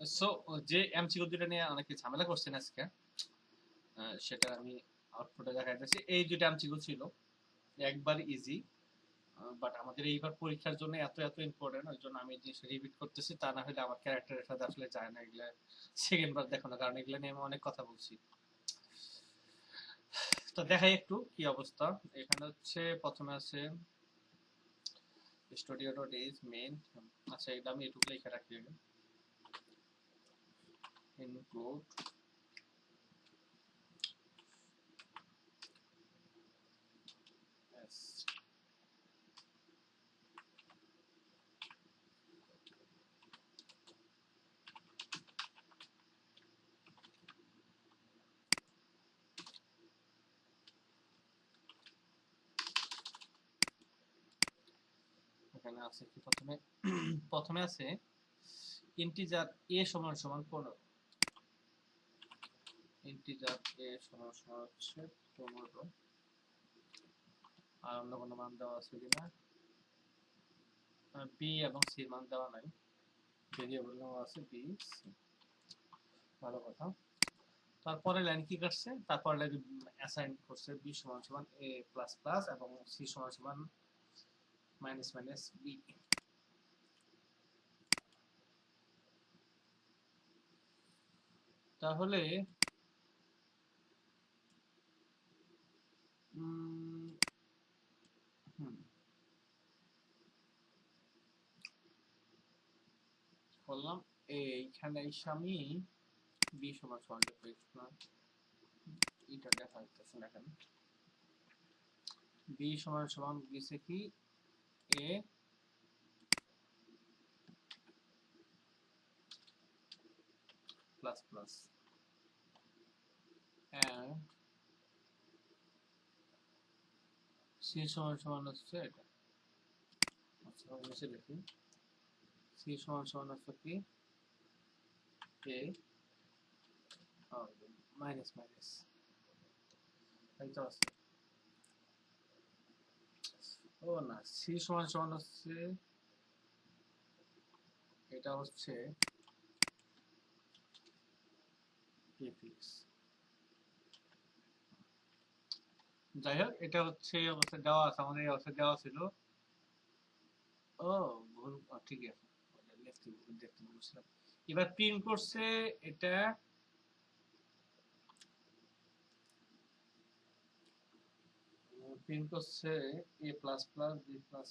So যে MCQ দুটো নিয়ে অনেকে ঝামেলা করছেন আজকে সেটা আমি আউটপুটে দেখাইতেছি। এই দুটো এমসিকিউ ছিল। একবার ইজি বাট আমাদের এইবার পরীক্ষার জন্য এত এত ইম্পর্টেন্ট ওই জন্য আমি জিনিসটা রিপিট করতেছি। তা না হলে আমার ক্যারেক্টারের সাথে আসলে যায় না, এগুলা সেকেন্ড বার দেখো কারণ এগুলো নিয়ে আমি অনেক কথা বলছি। তো দেখাই একটু কি অবস্থা। এখানে হচ্ছে প্রথমে আছে স্টুডিও ডট ইজ মেইন আচ্ছা এটা আমি এটুকু লিখে রাখি। Include yes. এখানে আছে কি প্রথমে প্রথমে আছে ইন্টিজার a সমান সমান পনেরো। ইন্টিজার a সমান হচ্ছে পনেরো আর অন্য কোনো মান দেওয়া আছে কিনা? b এবং c এর মান দেওয়া নাই। ভেরিয়েবল নেওয়া আছে b, c ভালো কথা। তারপরে লাইন কি করছে তারপরে লাইন অ্যাসাইন করছে b সমান সমান a প্লাস প্লাস এবং c সমান সমান মাইনাস মাইনাস b তাহলে উম, হুম। বললাম এইখানে এসে আমি বি সমান সমান লিখব এটা দেখা যাচ্ছে না এখানে বি সমান সমান দিছে কি? এ প্লাস প্লাস c সমান সমান হচ্ছে এটা। আচ্ছা নিচে লিখি। C সমান সমান হচ্ছে কি? A মাইনাস মাইনাস তাই তো আছে। ও না, c সমান সমান হচ্ছে, এটা হচ্ছে প্রিফিক্স যাই হোক এটা হচ্ছে অবস্থা দেওয়া আছে, আমাদের এই অবস্থা দেওয়া ছিল। ও, ভুল ঠিক আছে। এবার প্রিন্ট করছে এটা প্রিন্ট করছে A plus plus B plus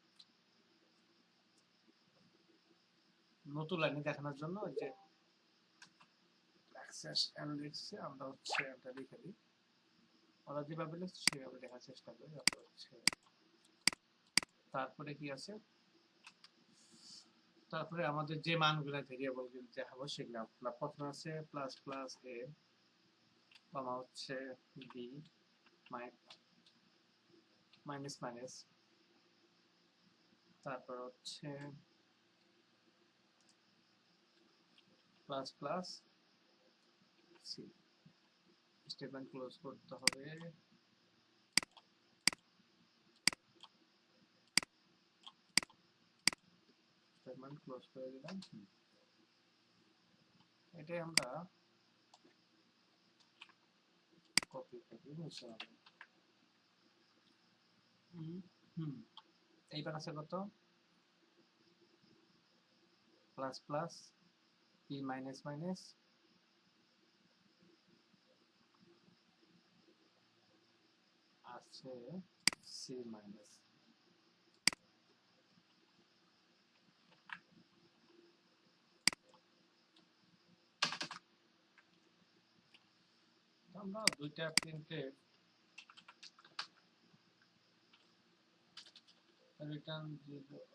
নতুন লাইনে দেখানোর জন্য ওই যে অ্যাক্সেস অ্যানালিটিক্সে আমরা হচ্ছে এটা লিখে দিই। ওরা যেভাবে লিখছে সেভাবে দেখার চেষ্টা করি হচ্ছে তারপরে কি আছে? তারপরে আমাদের যে মানগুলো ভেরিয়েবলগুলো দেখাবো সেগুলো আমরা প্রথমে আছে প্লাস প্লাস এ বামা হচ্ছে বি মাইনাস মাইনাস তারপর হচ্ছে plus plus C statement close করতে হবে। স্টেটমেন্ট ক্লোজ করে দিলাম। এটাই আমরা কপি কপি নেব হুম। হুম। এইবার আছে কত? Plus plus p minus minus after c minus আমরা দুইটা প্রিন্টের রিটার্ন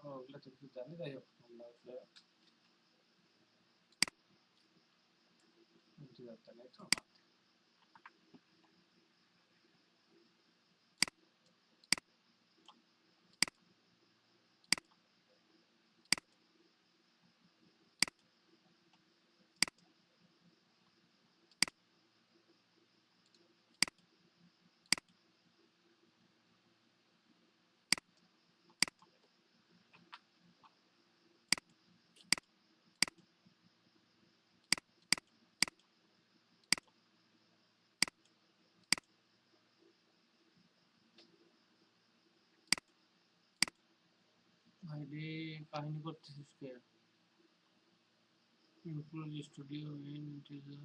ওগুলো তো কিছু জানি যাই হোক আমরা আসলে integer টা নেই ভাইরে কাহিনী করতেছিস কে? Include studio in integer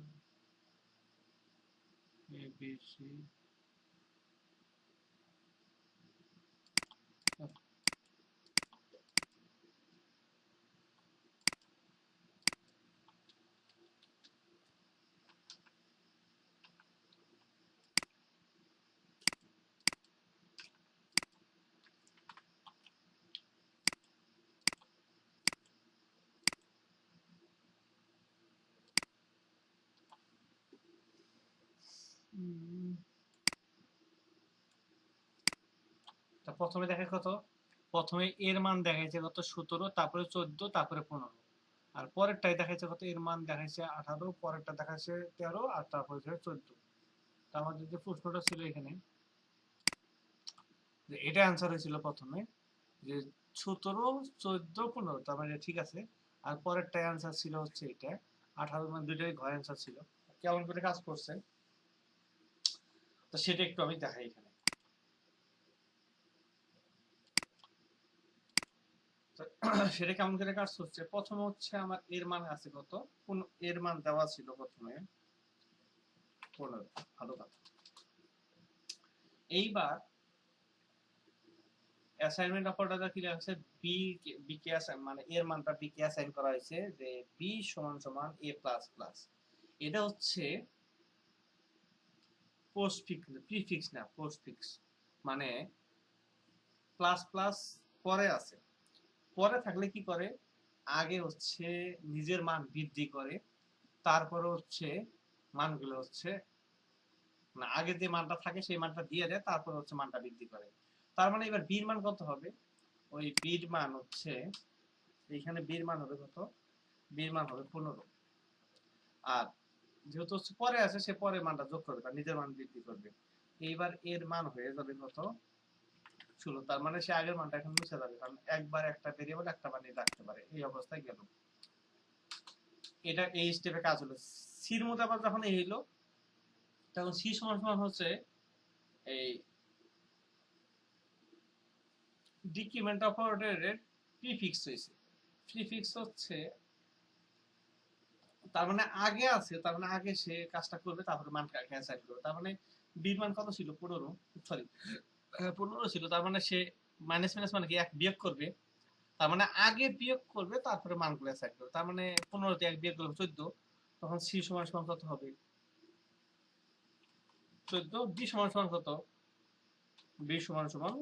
ABC তা প্রথমে দেখে কত? প্রথমে এর মান দেখাইছে কত? সতেরো, তারপরে চোদ্দ, তারপরে পনেরো। আর পরেরটাই দেখাইছে কত? এর মান দেখাইছে আঠারো, পরেরটা দেখাইছে তেরো, আর তারপরে চোদ্দ। তা আমাদের যে প্রশ্নটা ছিল এখানে, যে এটা অ্যান্সার হয়েছিল প্রথমে, যে সতেরো, চোদ্দ, পনেরো, তার মানে ঠিক আছে। আর পরেরটা অ্যান্সার ছিল হচ্ছে এটা। আঠারো মানে দুইটাই ঘর অ্যান্সার ছিল। কেমন করে কাজ করছে? তো সেটা একটু আমি দেখাই এখানে তো সেটা কেমন করে কাজ হচ্ছে? প্রথম হচ্ছে আমার এর মান আছে কত? এর মান দেওয়া ছিল প্রথমে। পনেরো ভালো কথা। এইবার অ্যাসাইনমেন্ট কি আছে? বি মানে এর মানটা বি কে অ্যাসাইন করা হয়েছে যে বি সমান সমান এ প্লাস প্লাস এটা হচ্ছে পোস্ট ফিক্স প্রিফিক্স না পোস্ট ফিক্স মানে প্লাস প্লাস পরে আছে। পরে থাকলে কি করে? আগে হচ্ছে নিজের মান বৃদ্ধি করে, তারপরে হচ্ছে মানগুলো হচ্ছে, না, আগে যে মানটা থাকে সেই মানটা দিয়ে দেয়, তারপর হচ্ছে মানটা বৃদ্ধি করে। তার মানে এবার বীর মান কত হবে? ওই বীর মান হচ্ছে, এইখানে বীর মান হবে কত? বীর মান হবে পনেরো। আর যেহেতু হচ্ছে পরে আছে, সে পরে মানটা যোগ করবে, তার নিজের মান বৃদ্ধি করবে। এইবার এর মান হয়ে যাবে কত? ষোলো তার মানে সে আগের মানটা এখন মুছে যাবে কারণ একবার একটা ভেরিয়েবল একটা মান রাখতে পারে, এই অবস্থায় গেল। এটা এই স্টেপে কাজ হলো। সির মধ্যে আবার যখন এই তখন সি সমান সমান হচ্ছে এই ডিক্রিমেন্ট অপারেটরের প্রিফিক্স হয়েছে প্রিফিক্স হচ্ছে, তার মানে আগে আছে, তার মানে আগে সে কাজটা করবে, তারপরে মানটা ক্যান্সেল করবে। তার মানে বির মান কত ছিল? পনেরো সরি পনেরো ছিল, তার মানে সে মাইনাস মাইনাস মানে কি, এক বিয়োগ করবে। তার মানে আগে বিয়োগ করবে, তারপরে মানগুলো অ্যাসাইন করবে। তার মানে পনেরোতে এক বিয়োগ করবে চোদ্দ, তখন সি সমান সমান কত হবে? চোদ্দ বি সমান সমান কত? বি সমান সমান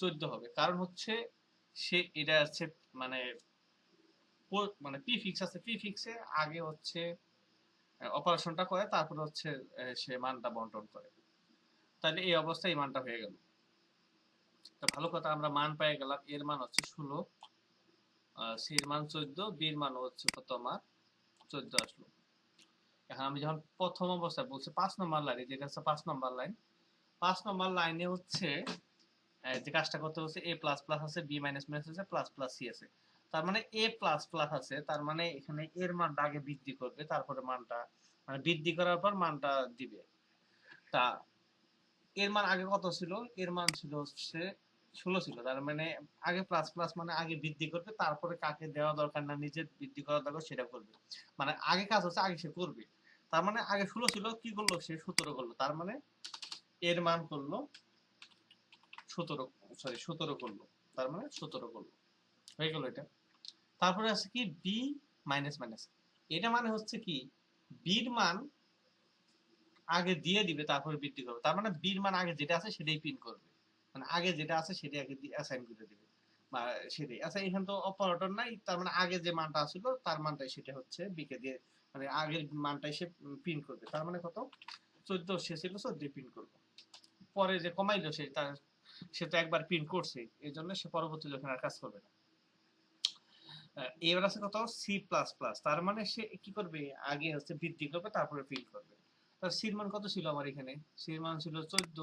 চোদ্দ হবে। কারণ হচ্ছে সে এটা আছে মানে মানে পি ফিক্স আছে পি ফিক্সে আগে হচ্ছে অপারেশনটা করে, তারপরে হচ্ছে সে মানটা বন্টন করে। তাহলে এই অবস্থায় মানটা হয়ে গেল। ভালো কথা, আমরা মান পেয়ে গেলাম। এর মান হচ্ছে ষোলো সির মান চোদ্দ বির মান হচ্ছে কত আমার চোদ্দ আসলো। এখন আমি যখন প্রথম অবস্থায় বলছি পাঁচ নম্বর লাইনে যেটা হচ্ছে পাঁচ নম্বর লাইন, পাঁচ নম্বর লাইনে হচ্ছে যে কাজটা করতে হচ্ছে এ প্লাস প্লাস আছে, বি মাইনাস মাইনাস আছে, প্লাস প্লাস সি আছে। তার মানে এ প্লাস প্লাস আছে, তার মানে এখানে এর মানটা আগে বৃদ্ধি করবে, তারপরে মানটা মানে বৃদ্ধি করার পর মানটা দিবে। তা এর মান আগে কত ছিল? এর মান ছিল হচ্ছে ষোলো ছিল। তার মানে আগে প্লাস প্লাস মানে আগে বৃদ্ধি করবে, তারপরে কাকে দেওয়া দরকার না নিজের বৃদ্ধি করা দরকার সেটা করবে। মানে আগে কাজ হচ্ছে আগে সে করবে। তার মানে আগে ষোলো ছিল, কি করল সে? সতেরো করল। তার মানে এর মান করল সতেরো সরি সতেরো করল। তার মানে সতেরো করল। হয়ে গেল এটা। তারপরে আছে কি? বি মাইনাস মাইনাস এটা মানে হচ্ছে কি? বির মান আগে দিয়ে দিবে, তারপরে বৃদ্ধি করবে। তার মানে বির মান আগে যেটা আছে সেটাই পিন করবে। মানে আগে যেটা আছে সেটা আগে অ্যাসাইন করে দিবে। বা সেটাই। আচ্ছা এখানে তো অপারেটর নাই, তার মানে আগে যে মানটা ছিল তার মানটাই সেটা হচ্ছে বিকে দিয়ে মানে আগের মানটাই সে প্রিন্ট করবে। তার মানে কত? চোদ্দ, সে ছিল চোদ্দ প্রিন্ট করবে। পরে যে কমাইলো সে, তার, সে তো একবার প্রিন্ট করছে, এই জন্য সে পরবর্তী যখন আর কাজ করবে না। এবার আছে কত? সি প্লাস প্লাস তার মানে সে কি করবে? আগে হচ্ছে বৃদ্ধি করবে, তারপরে প্রিন্ট করবে। তার সির মান কত ছিল আমার এখানে? সির মান ছিল চোদ্দ।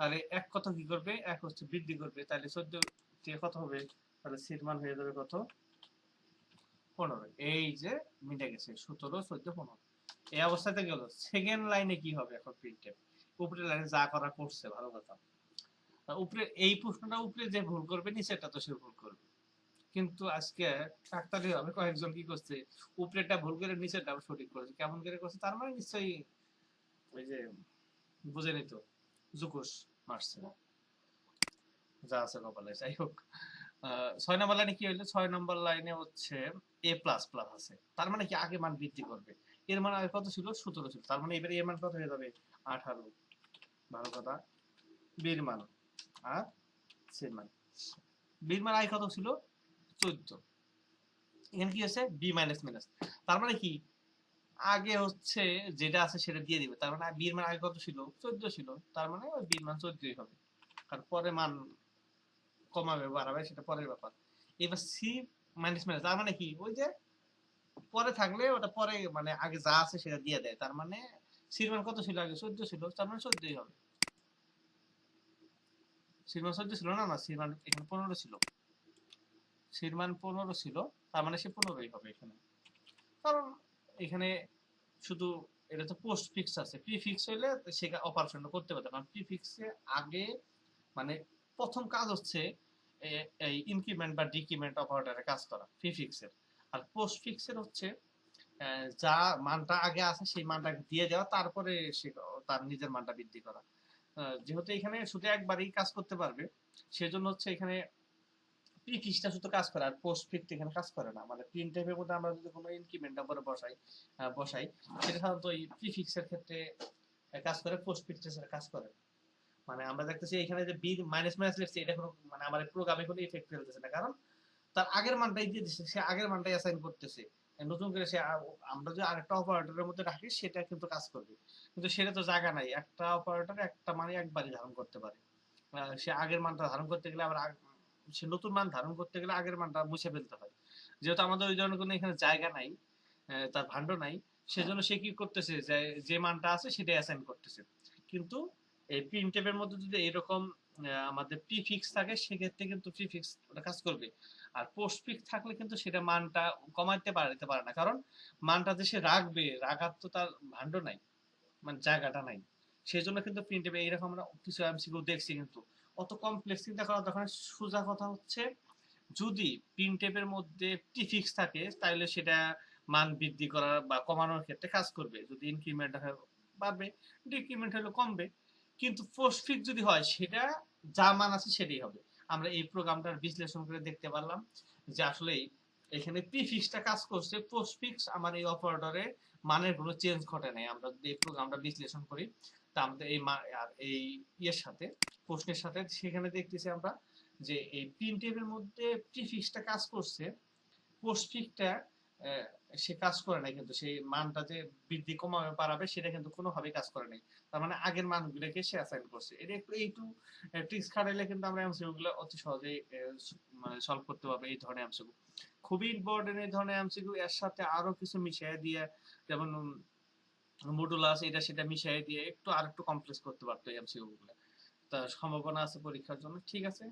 তাহলে এক কত কি করবে? এক হচ্ছে বৃদ্ধি করবে। তাহলে চোদ্দ থেকে কত হবে? তাহলে সির মান হয়ে যাবে কত? পনেরো। এই যে মিটে গেছে, সতেরো, চোদ্দ, পনেরো। এই অবস্থাতে গেল। সেকেন্ড লাইনে কি হবে এখন প্রিন্টে উপরে লাইনে যা করা করছে, ভালো কথা। উপরে, এই প্রশ্নটা উপরে যে ভুল করবে, নিচেরটা তো সে ভুল করবে। কিন্তু আজকে কাকতালি হবে, কয়েকজন কি করছে? উপরেটা ভুল করে নিচেরটা সঠিক করেছে। কেমন করে করছে? তার মানে নিশ্চয়ই ওই যে বুঝে নিত জুকুস মারছে। যা আছে কপালে, যাই হোক। ছয় নম্বর লাইনে কি হইল? ছয় নম্বর লাইনে হচ্ছে এ প্লাস প্লাস আছে। তার মানে কি? আগে মান বৃদ্ধি করবে। এর মান আগে কত ছিল? সতেরো ছিল। তার মানে এবারে এর মান কত হয়ে যাবে? আঠারো। ভালো কথা। বীর মান। আর সির মান। বীর মান আগে কত ছিল? চোদ্দ। এখানে কি হচ্ছে বি মাইনাস মাইনাস তার মানে কি? আগে হচ্ছে যেটা আছে সেটা দিয়ে দিবে। তার মানে বীর মান আগে কত ছিল? চোদ্দ ছিল। তার মানে বীর মান চোদ্দই হবে। কারণ পরে মান কমাবে বাড়াবে, সেটা পরের ব্যাপার। এবার সি মাইনাস মাইনাস তার মানে কি? ওই যে পরে থাকলে ওটা পরে মানে আগে যা আছে সেটা দিয়ে দেয়। তার মানে সির মান কত ছিল আগে? চোদ্দ ছিল। তার মানে চোদ্দই হবে। সির মান চোদ্দ ছিল না না সির মান এখানে পনেরো ছিল। সির মান পনেরো ছিল, তার মানে সে পনেরোই হবে এখানে। কারণ এখানে শুধু এটা তো পোস্ট ফিক্স আছে। প্রি ফিক্স হইলে সে অপারেশনটা করতে পারবে কারণ প্রি ফিক্সে আগে মানে প্রথম কাজ হচ্ছে এই ইনক্রিমেন্ট বা ডিক্রিমেন্ট অপারেটরে কাজ করা প্রি ফিক্সের আর পোস্ট ফিক্সের হচ্ছে যা মানটা আগে আছে সেই মানটা দিয়ে দেওয়া, তারপরে সে তার নিজের মানটা বৃদ্ধি করা। যেহেতু এখানে শুধু একবারই কাজ করতে পারবে, সেজন্য হচ্ছে এখানে শুধু কাজ করে আর পোস্ট এখানে কাজ করে না। মানে প্রিন্ট টাইপের মধ্যে আমরা যদি কোনো ইনক্রিমেন্ট বসাই বসাই, সেটা সাধারণত এই ক্ষেত্রে কাজ করে পোস্ট কাজ করে। মানে আমরা দেখতেছি এখানে যে বি মাইনাস মাইনাস লিখছে, এটা কোনো মানে আমাদের প্রোগ্রামে কোনো ইফেক্ট ফেলতেছে না। কারণ তার আগের মানটাই দিয়ে দিচ্ছে সে আগের মানটাই অ্যাসাইন করতেছে। নতুন করে সে আমরা যদি আরেকটা অপারেটরের মধ্যে রাখি, সেটা কিন্তু কাজ করবে। কিন্তু সেটা তো জায়গা নাই। একটা অপারেটর একটা মানে একবারই ধারণ করতে পারে। সে আগের মানটা ধারণ করতে গেলে আবার সে নতুন মান ধারণ করতে গেলে আগের মানটা মুছে ফেলতে হয়। যেহেতু আমাদের ওই ধরনের কোনো এখানে জায়গা নাই তার ভাণ্ড নাই, সেজন্য সে কি করতেছে যে মানটা আছে সেটাই অ্যাসাইন করতেছে। কিন্তু এই প্রিন্ট টেপের মধ্যে যদি এরকম আমাদের প্রিফিক্স থাকে, সেক্ষেত্রে কিন্তু প্রিফিক্স ওটা কাজ করবে। আর পোস্ট ফিক্স থাকলে কিন্তু সেটা মানটা কমাইতে পারতে পারে না। কারণ মানটা যে সে রাখবে, রাখার তো তার ভাণ্ড নাই মানে জায়গাটা নাই। সেই জন্য কিন্তু প্রিন্ট টেপে এইরকম আমরা কিছু এমসিকিউ দেখছি কিন্তু। অত কমপ্লেক্স চিন্তা করার দরকার সোজা কথা হচ্ছে, যদি প্রিন্ট টেপের মধ্যে প্রিফিক্স থাকে তাহলে সেটা মান বৃদ্ধি করার বা কমানোর ক্ষেত্রে কাজ করবে। যদি ইনক্রিমেন্ট হয়, বাড়বে ডিক্রিমেন্ট হলে কমবে। কিন্তু পোস্টফিক্স যদি হয়, সেটা যা মান আছে সেটাই হবে। আমরা এই প্রোগ্রামটার বিশ্লেষণ করে দেখতে পারলাম যে আসলে এখানে প্রিফিক্সটা কাজ করছে। পোস্টফিক্স আমার এই অপারেটরে মানের কোনো চেঞ্জ ঘটে নাই। আমরা যদি এই প্রোগ্রামটা বিশ্লেষণ করি আমাদের এই এই ইয়ের সাথে, প্রশ্নের সাথে, সেখানে দেখতেছি আমরা যে এই মধ্যে প্রিফিক্সটা কাজ করছে পোস্টফিক্সটা সে কাজ করে নাই কিন্তু, সেই মানটা যে বৃদ্ধি কমাবে সেটা কিন্তু কোনোভাবেই কাজ করে নাই। তার মানে আগের মানগুলোকে সে অ্যাসাইন করছে। এটা একটু এইটু ট্রিক্স খাটাইলে কিন্তু আমরা এমসিকিউ গুলো অতি সহজেই মানে সলভ করতে পারব এই ধরনের এমসিকিউ খুবই ইম্পর্টেন্ট এই ধরনের এমসিকিউ এর সাথে আরও কিছু মিশিয়ে দিয়ে, যেমন মডুলাস এটা সেটা মিশিয়ে দিয়ে একটু আর একটু কমপ্লেক্স করতে পারতো এমসিকিউ গুলো। তা সম্ভাবনা আছে পরীক্ষার জন্য, ঠিক আছে।